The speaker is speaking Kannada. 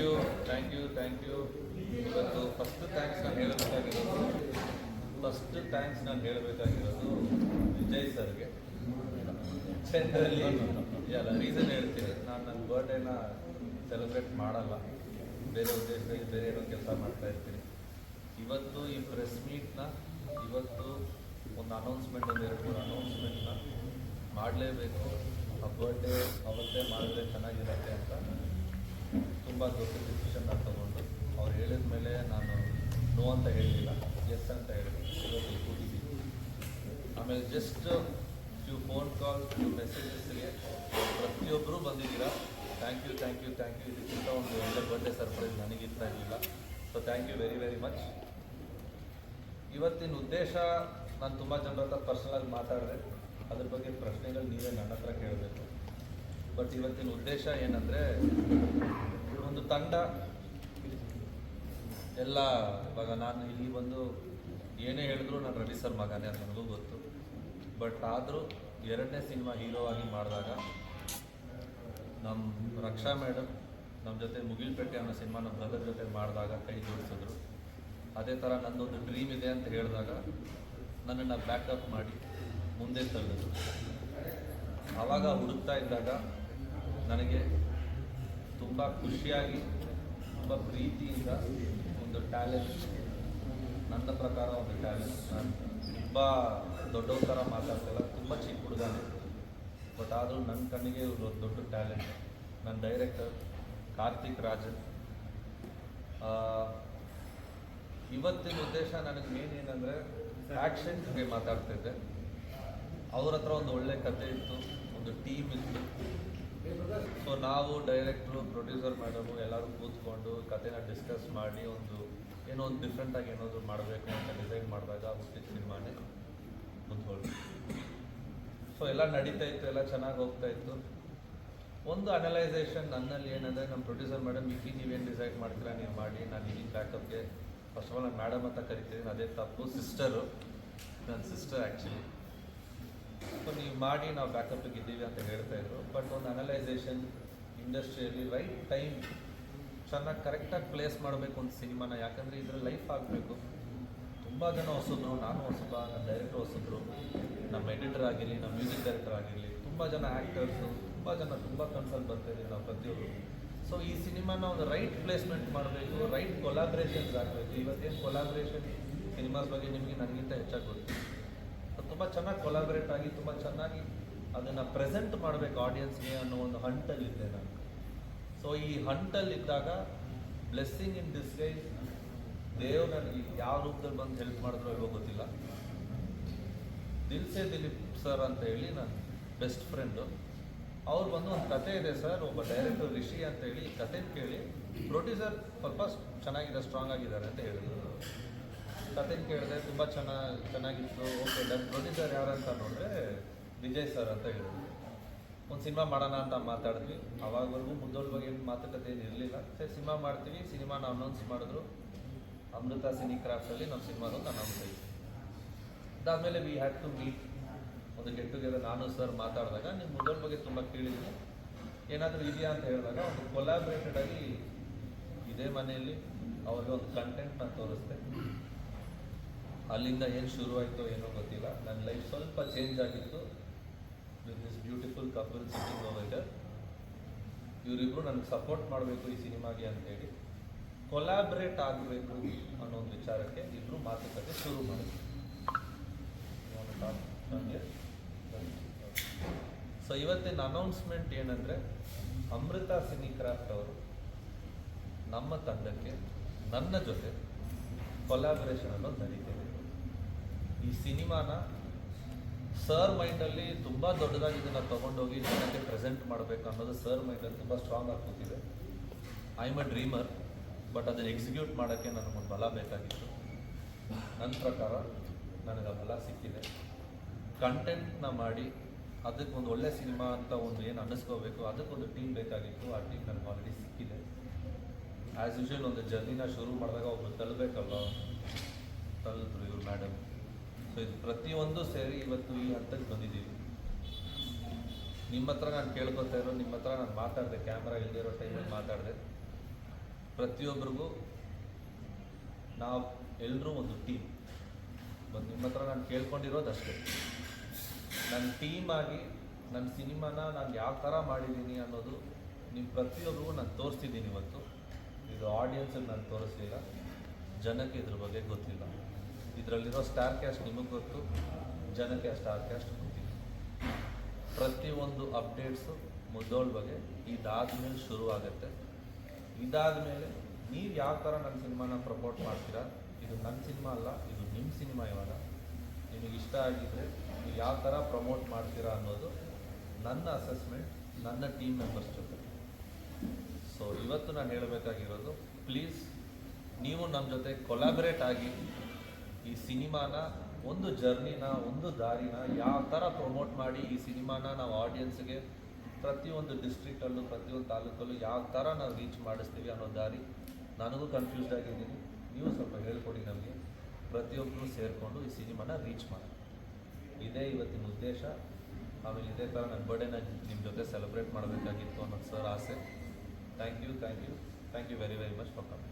You thank you thank you ಇವತ್ತು ಫಸ್ಟ್ ಥ್ಯಾಂಕ್ಸ್ ನಾನು ಹೇಳಬೇಕಾಗಿರೋದು. ಫಸ್ಟ್ ಥ್ಯಾಂಕ್ಸ್ ನಾನು ಹೇಳಬೇಕಾಗಿರೋದು ವಿಜಯ್ ಸರ್ಗೆ. ಜನರಲಿ ಅಲ್ಲ ರೀಸನ್ ಹೇಳ್ತೀನಿ. ನಾನು ನನ್ನ ಬರ್ಡೇನ ಸೆಲೆಬ್ರೇಟ್ ಮಾಡಲ್ಲ. ಬೇರೆ ಉದ್ದೇಶದಲ್ಲಿ ಬೇರೆ ಏನೋ ಕೆಲಸ ಮಾಡ್ತಾ ಇರ್ತೀನಿ. ಇವತ್ತು ಈ ಪ್ರೆಸ್ ಮೀಟ್ನ ಇವತ್ತು ಒಂದು ಅನೌನ್ಸ್ಮೆಂಟ್ ಒಂದು ಎರಡು ಮೂರು ಅನೌನ್ಸ್ಮೆಂಟ್ನ ಮಾಡಲೇಬೇಕು. ಆ ಬರ್ಡೇ ಅವತ್ತೇ ಮಾಡಿದ್ರೆ ಚೆನ್ನಾಗಿರುತ್ತೆ ಅಂತ ತುಂಬ ದೊಡ್ಡ ಡಿಸಿಷನ್ ನಾನು ತಗೊಂಡು. ಅವ್ರು ಹೇಳಿದ ಮೇಲೆ ನಾನು ನೋ ಅಂತ ಹೇಳಲಿಲ್ಲ ಎಸ್ ಅಂತ ಹೇಳಿದೆ. ಇವತ್ತು ಕೂತಿದ್ದೀನಿ. ಆಮೇಲೆ just few phone call few ಮೆಸೇಜಸ್ಗೆ ಪ್ರತಿಯೊಬ್ಬರು ಬಂದಿದ್ದೀರಾ? Thank you thank you thank you ಇದಕ್ಕಿಂತ ಒಂದು ಒಳ್ಳೆ ಬರ್ಡೇ ಸರ್ಪ್ರೈಸ್ ನನಗಿಂತ ಇರಲಿಲ್ಲ. So thank you very very much ಇವತ್ತಿನ ಉದ್ದೇಶ ನಾನು ತುಂಬ ಜನರ ಹತ್ರ ಪರ್ಸನಲಾಗಿ ಮಾತಾಡಿದೆ. ಅದ್ರ ಬಗ್ಗೆ ಪ್ರಶ್ನೆಗಳು ನೀವೇ ನನ್ನ ಹತ್ರ ಕೇಳಬೇಕು. ಬಟ್ ಇವತ್ತಿನ ಉದ್ದೇಶ ಏನಂದರೆ ತಂಡ. ಎಲ್ಲ ಇವಾಗ ನಾನು ಇಲ್ಲಿ ಬಂದು ಏನೇ ಹೇಳಿದ್ರು ನಾನು ರವಿ ಸರ್ ಮಗನೇ ಅಂತ ನನಗೂ ಗೊತ್ತು. ಬಟ್ ಆದರೂ ಎರಡನೇ ಸಿನಿಮಾ ಹೀರೋ ಆಗಿ ಮಾಡಿದಾಗ ನಮ್ಮ ರಕ್ಷಾ ಮೇಡಮ್ ನಮ್ಮ ಜೊತೆ ಮುಗಿಲ್ಪೇಟೆ ಅನ್ನೋ ಸಿನಿಮಾ ನಮ್ಮ ಬ್ರದರ್ ಜೊತೆ ಮಾಡಿದಾಗ ಕೈ ಜೋಡಿಸಿದ್ರು. ಅದೇ ಥರ ನನ್ನೊಂದು ಡ್ರೀಮ್ ಇದೆ ಅಂತ ಹೇಳಿದಾಗ ನನ್ನನ್ನು ಬ್ಯಾಕಪ್ ಮಾಡಿ ಮುಂದೆ ತಳ್ಳಿದ್ರು. ಆವಾಗ ಹುಡುಕ್ತಾ ಇದ್ದಾಗ ನನಗೆ ತುಂಬ ಖುಷಿಯಾಗಿ, ತುಂಬ ಪ್ರೀತಿಯಿಂದ ಒಂದು ಟ್ಯಾಲೆಂಟ್ ನನ್ನ ಪ್ರಕಾರ ಒಂದು ಟ್ಯಾಲೆಂಟ್ ನಾನು ತುಂಬ ದೊಡ್ಡವ್ರ ಥರ ಮಾತಾಡ್ತಿಲ್ಲ, ತುಂಬ ಚಿಕ್ಕ ಹುಡುಗನೇ. ಬಟ್ ಆದರೂ ನನ್ನ ಕಣ್ಣಿಗೆ ಇವರು ಒಂದು ದೊಡ್ಡ ಟ್ಯಾಲೆಂಟ್ ನನ್ನ ಡೈರೆಕ್ಟರ್ ಕಾರ್ತಿಕ್ ರಾಜನ್. ಇವತ್ತಿನ ಉದ್ದೇಶ ನನಗೆ ಮೇನ್ ಏನಂದರೆ ಆ್ಯಕ್ಷನ್ ಬಗ್ಗೆ ಮಾತಾಡ್ತಿದ್ದೆ. ಅವ್ರ ಹತ್ರ ಒಂದು ಒಳ್ಳೆ ಕತೆ ಇತ್ತು, ಒಂದು ಟೀಮ್ ಇತ್ತು. ಸೊ ನಾವು ಡೈರೆಕ್ಟ್ರು ಪ್ರೊಡ್ಯೂಸರ್ ಮೇಡಮು ಎಲ್ಲರೂ ಕೂತ್ಕೊಂಡು ಕತೆನ ಡಿಸ್ಕಸ್ ಮಾಡಿ ಒಂದು ಏನೋ ಒಂದು ಡಿಫ್ರೆಂಟಾಗಿ ಏನಾದರೂ ಮಾಡಬೇಕು ಅಂತ ಡಿಸೈಡ್ ಮಾಡಿದಾಗ ಹುಟ್ಟಿದ ಸಿನಿಮಾನೇ ಮುಂದ್ಕೊಂಡು ಸೊ ಎಲ್ಲ ನಡೀತಾ ಇತ್ತು, ಎಲ್ಲ ಚೆನ್ನಾಗಿ ಹೋಗ್ತಾ ಇತ್ತು. ಒಂದು ಅನಲೈಸೇಷನ್ ನನ್ನಲ್ಲಿ ಏನಂದರೆ ನಮ್ಮ ಪ್ರೊಡ್ಯೂಸರ್ ಮೇಡಮ್ ಈಗ ನೀವೇನು ಡಿಸೈಡ್ ಮಾಡ್ತೀರಾ? ನೀವು ಮಾಡಿ, ನಾನು ಇಲ್ಲಿ ಬ್ಯಾಕಪ್ಗೆ ಫಸ್ಟ್ ಆಫ್ ಆಲ್ ನಾನು ಮೇಡಮ್ ಅಂತ ಕರಿತೀನಿ ಅದೇ ತಪ್ಪು ಸಿಸ್ಟರು ನನ್ನ ಸಿಸ್ಟರ್ ಆ್ಯಕ್ಚುಲಿ ಸೊ ನೀವು ಮಾಡಿ, ನಾವು ಬ್ಯಾಕಪ್ಗೆ ಇದ್ದೀವಿ ಅಂತ ಹೇಳ್ತಾ ಇದ್ರು. ಬಟ್ ಒಂದು ಅನಲೈಸೇಷನ್ ಇಂಡಸ್ಟ್ರಿಯಲ್ಲಿ ರೈಟ್ ಟೈಮ್ ಚೆನ್ನಾಗಿ ಕರೆಕ್ಟಾಗಿ ಪ್ಲೇಸ್ ಮಾಡಬೇಕು ಒಂದು ಸಿನಿಮಾನ. ಯಾಕಂದರೆ ಇದರ ಲೈಫ್ ಆಗಬೇಕು. ತುಂಬ ಜನ ಹೊಸದ್ರು ನಾನು ಹೊಸಬ, ನನ್ನ ಡೈರೆಕ್ಟರ್ ಹೊಸದ್ರು ನಮ್ಮ ಎಡಿಟರ್ ಆಗಿರಲಿ, ನಮ್ಮ ಮ್ಯೂಸಿಕ್ ಡೈರೆಕ್ಟರ್ ಆಗಿರಲಿ, ತುಂಬ ಜನ ಆ್ಯಕ್ಟರ್ಸು ತುಂಬ ಜನ ತುಂಬ ಕನ್ಸಲ್ಲಿ ಬರ್ತಾಯಿದ್ದೀವಿ ನಾವು ಪ್ರತಿಯೊಬ್ಬರು ಸೊ ಈ ಸಿನಿಮಾನ ಒಂದು ರೈಟ್ ಪ್ಲೇಸ್ಮೆಂಟ್ ಮಾಡಬೇಕು ರೈಟ್ ಕೊಲಾಬ್ರೇಷನ್ಸ್ ಆಗಬೇಕು. ಇವತ್ತೇನು ಕೊಲಾಬ್ರೇಷನ್ ಸಿನಿಮಾಸ್ ಬಗ್ಗೆ ನಿಮಗೆ ನನಗಿಂತ ಹೆಚ್ಚಾಗಿ ಗೊತ್ತು. ತುಂಬ ಚೆನ್ನಾಗಿ ಕೊಲಾಬ್ರೇಟ್ ಆಗಿ, ತುಂಬ ಚೆನ್ನಾಗಿ ಅದನ್ನು ಪ್ರೆಸೆಂಟ್ ಮಾಡಬೇಕು ಆಡಿಯನ್ಸ್ಗೆ ಅನ್ನೋ ಒಂದು ಹಂಟಲ್ಲಿದ್ದೆ ನಾನು. ಸೊ ಈ ಹಂಟಲ್ಲಿದ್ದಾಗ blessing in this day Dev ನನಗೆ ಯಾವ ರೂಪದಲ್ಲಿ ಬಂದು ಹೆಲ್ಪ್ ಮಾಡಿದ್ರು ಇವಾಗ ಗೊತ್ತಿಲ್ಲ. ದಿಲ್ಸೆ ದಿಲೀಪ್ ಸರ್ ಅಂತ ಹೇಳಿ ನನ್ನ ಬೆಸ್ಟ್ ಫ್ರೆಂಡು ಅವ್ರು ಬಂದು ಒಂದು ಕತೆ ಇದೆ ಸರ್ ಒಬ್ಬ ಡೈರೆಕ್ಟರ್ ರಿಷಿ ಅಂತ ಹೇಳಿ ಕತೆ ಕೇಳಿ ಪ್ರೊಡ್ಯೂಸರ್ ಸ್ವಲ್ಪ ಚೆನ್ನಾಗಿದೆ ಸ್ಟ್ರಾಂಗ್ ಆಗಿದ್ದಾರೆ ಅಂತ ಹೇಳಿದ್ರು. ಕತೆ ಕೇಳಿದೆ ತುಂಬ ಚೆನ್ನಾಗಿ ಚೆನ್ನಾಗಿತ್ತು. Okay, done. ಪ್ರೊಡ್ಯೂಸರ್ ಯಾರಂತ ನೋಡಿದ್ರೆ ವಿಜಯ್ ಸರ್ ಅಂತ ಹೇಳಿದ್ರು. ಒಂದು ಸಿನಿಮಾ ಮಾಡೋಣ ಅಂತ ಮಾತಾಡಿದ್ವಿ. ಅವಾಗವರೆಗೂ ಮುಂದೋಳ ಬಗ್ಗೆ ಮಾತುಕತೆ ಏನು ಇರಲಿಲ್ಲ. ಸರಿ, ಸಿನಿಮಾ ಮಾಡ್ತೀವಿ. ಸಿನಿಮಾನ ಅನೌನ್ಸ್ ಮಾಡಿದ್ರು. ಅಮೃತ ಸಿನಿ ಕ್ರಾಫ್ಟಲ್ಲಿ ನಮ್ಮ ಸಿನಿಮಾನು ಅನೌನ್ಸ್ ಆಯಿತು ಅದಾದಮೇಲೆ ವಿ ಹ್ಯಾಡ್ ಟು ಮೀಟ್ ಒಂದು ಗೆಟ್ ಟುಗೆದರ್ ನಾನು ಸರ್ ಮಾತಾಡಿದಾಗ ನಿಮ್ಮ ಮುಂದೋಳ ಬಗ್ಗೆ ತುಂಬ ಕೇಳಿದ್ವಿ ಏನಾದರೂ ಇದೆಯಾ ಅಂತ ಹೇಳಿದಾಗ ಒಂದು ಕೊಲಾಬ್ರೇಟೆಡ್ ಆಗಿ ಇದೇ ಮನೆಯಲ್ಲಿ ಅವ್ರಿಗೆ ಒಂದು ಕಂಟೆಂಟ್ನ ತೋರಿಸ್ದೆ. ಅಲ್ಲಿಂದ ಏನು ಶುರುವಾಯಿತೋ ಏನೋ ಗೊತ್ತಿಲ್ಲ. ನನ್ನ ಲೈಫ್ ಸ್ವಲ್ಪ ಚೇಂಜ್ ಆಗಿತ್ತು. With this beautiful couple sitting over here ಇವರಿಬ್ಬರು ನನಗೆ ಸಪೋರ್ಟ್ ಮಾಡಬೇಕು ಈ ಸಿನಿಮಾಗೆ ಅಂತೇಳಿ ಕೊಲಾಬ್ರೇಟ್ ಆಗಬೇಕು ಅನ್ನೋ ಒಂದು ವಿಚಾರಕ್ಕೆ ಇಬ್ಬರು ಮಾತುಕತೆ ಶುರು ಮಾಡಿದ್ರು. ಸೊ ಇವತ್ತಿನ ಅನೌನ್ಸ್ಮೆಂಟ್ ಏನಂದರೆ ಅಮೃತ ಸಿನಿ ಕ್ರಾಫ್ಟ್ ಅವರು ನಮ್ಮ ತಂಡಕ್ಕೆ ನನ್ನ ಜೊತೆ ಕೊಲಾಬರೇಷನ್ ಅನ್ನೋದು ನಡೀತಿದೆ. ಈ ಸಿನಿಮಾನ ಸರ್ ಮೈಂಡಲ್ಲಿ ತುಂಬ ದೊಡ್ಡದಾಗಿ ಇದನ್ನು ತೊಗೊಂಡೋಗಿ ಜನಕ್ಕೆ ಪ್ರೆಸೆಂಟ್ ಮಾಡಬೇಕು ಅನ್ನೋದು ಸರ್ ಮೈಂಡಲ್ಲಿ ತುಂಬ ಸ್ಟ್ರಾಂಗ್ ಆಗಿ ಕೂತಿದೆ I am a dreamer but ಅದನ್ನು ಎಕ್ಸಿಕ್ಯೂಟ್ ಮಾಡೋಕ್ಕೆ ನನಗೊಂದು ಬಲ ಬೇಕಾಗಿತ್ತು. ನನ್ನ ಪ್ರಕಾರ ನನಗೆ ಆ ಬಲ ಸಿಕ್ಕಿದೆ. ಕಂಟೆಂಟ್ನ ಮಾಡಿ ಅದಕ್ಕೆ ಒಂದು ಒಳ್ಳೆ ಸಿನಿಮಾ ಅಂತ ಒಂದು ಏನು ಅನ್ನಿಸ್ಕೋಬೇಕು, ಅದಕ್ಕೊಂದು ಟೀಮ್ ಬೇಕಾಗಿತ್ತು, ಆ ಟೀಮ್ ನನಗೆ ಆಲ್ರೆಡಿ ಸಿಕ್ಕಿದೆ. ಆ್ಯಸ್ ಯೂಶುವಲ್ ಒಂದು ಜರ್ನಿನ ಶುರು ಮಾಡಿದಾಗ ಒಬ್ಬರು ತಲುಬೇಕಲ್ವ? ತಲುಪಿದ್ರು ಇವ್ರು ಮೇಡಮ್ ಸೊ ಇದು ಪ್ರತಿಯೊಂದು ಸೇರಿ ಇವತ್ತು ಈ ಹಂತಕ್ಕೆ ಬಂದಿದ್ದೀವಿ. ನಿಮ್ಮ ಹತ್ರ ನಾನು ಕೇಳ್ಕೊತಾ ಇರೋ, ನಿಮ್ಮ ಹತ್ರ ನಾನು ಮಾತಾಡಿದೆ, ಕ್ಯಾಮ್ರಾ ಇಲ್ದಿರೋ ಟೈಮಲ್ಲಿ ಮಾತಾಡಿದೆ. ಪ್ರತಿಯೊಬ್ಬರಿಗೂ ನಾವು ಎಲ್ಲರೂ ಒಂದು ಟೀಮ್ ಬಂದು ನಿಮ್ಮ ಹತ್ರ ನಾನು ಕೇಳ್ಕೊಂಡಿರೋದು ಅಷ್ಟೇ. ನನ್ನ ಟೀಮ್ ಆಗಿ ನನ್ನ ಸಿನಿಮಾನ ನಾನು ಯಾವ ಥರ ಮಾಡಿದ್ದೀನಿ ಅನ್ನೋದು ನಿಮ್ಮ ಪ್ರತಿಯೊಬ್ಬರಿಗೂ ನಾನು ತೋರಿಸ್ತಿದ್ದೀನಿ ಇವತ್ತು. ಇದು ಆಡಿಯನ್ಸಲ್ಲಿ ನಾನು ತೋರಿಸಲಿಲ್ಲ. ಜನಕ್ಕೆ ಇದ್ರ ಬಗ್ಗೆ ಗೊತ್ತಿಲ್ಲ. ಇದರಲ್ಲಿರೋ ಸ್ಟಾರ್ ಕ್ಯಾಸ್ಟ್ ನಿಮಗೆ ಗೊತ್ತು ಜನಕ್ಕೆ ಸ್ಟಾರ್ ಕ್ಯಾಸ್ಟ್ ಗೊತ್ತಿಲ್ಲ. ಪ್ರತಿಯೊಂದು ಅಪ್ಡೇಟ್ಸು ಮುದ್ದೋಳ್ ಬಗ್ಗೆ ಇದಾದ್ಮೇಲೆ ಶುರು ಆಗುತ್ತೆ ಇದಾದಮೇಲೆ ನೀವು ಯಾವ ಥರ ನನ್ನ ಸಿನಿಮಾನ ಪ್ರಮೋಟ್ ಮಾಡ್ತೀರಾ, ಇದು ನನ್ನ ಸಿನಿಮಾ ಅಲ್ಲ, ಇದು ನಿಮ್ಮ ಸಿನಿಮಾ ಇವಾಗ. ನಿಮಗೆ ಇಷ್ಟ ಆಗಿದ್ದರೆ ನೀವು ಯಾವ ಥರ ಪ್ರಮೋಟ್ ಮಾಡ್ತೀರಾ ಅನ್ನೋದು ನನ್ನ ಅಸೆಸ್ಮೆಂಟ್ ನನ್ನ ಟೀಮ್ ಮೆಂಬರ್ಸ್ ಜೊತೆ. ಸೊ ಇವತ್ತು ನಾನು ಹೇಳಬೇಕಾಗಿರೋದು ಪ್ಲೀಸ್ ನೀವು ನಮ್ಮ ಜೊತೆ ಕೊಲಾಬರೇಟ್ ಆಗಿ ಈ ಸಿನಿಮಾನ ಒಂದು ಜರ್ನಿನ, ಒಂದು ದಾರಿನ ಯಾವ ಥರ ಪ್ರಮೋಟ್ ಮಾಡಿ ಈ ಸಿನಿಮಾನ ನಾವು ಆಡಿಯನ್ಸ್ಗೆ ಪ್ರತಿಯೊಂದು ಡಿಸ್ಟ್ರಿಕ್ಟಲ್ಲೂ ಪ್ರತಿಯೊಂದು ತಾಲೂಕಲ್ಲೂ ಯಾವ ಥರ ನಾವು ರೀಚ್ ಮಾಡಿಸ್ತೀವಿ ಅನ್ನೋ ದಾರಿ ನನಗೂ ಕನ್ಫ್ಯೂಸ್ಡ್ ಆಗಿದ್ದೀನಿ. ನೀವು ಸ್ವಲ್ಪ ಹೇಳ್ಕೊಡಿ ನಮಗೆ. ಪ್ರತಿಯೊಬ್ಬರು ಸೇರಿಕೊಂಡು ಈ ಸಿನಿಮಾನ ರೀಚ್ ಮಾಡಿ ಇದೇ ಇವತ್ತಿನ ಉದ್ದೇಶ. ಆಮೇಲೆ ಇದೇ ಥರ ನನ್ನ ಬರ್ಡೇನ ನಿಮ್ಮ ಜೊತೆ ಸೆಲೆಬ್ರೇಟ್ ಮಾಡಬೇಕಾಗಿತ್ತು ಅನ್ನೋದು ಸರ್ ಆಸೆ. Thank you thank you thank you very very much for coming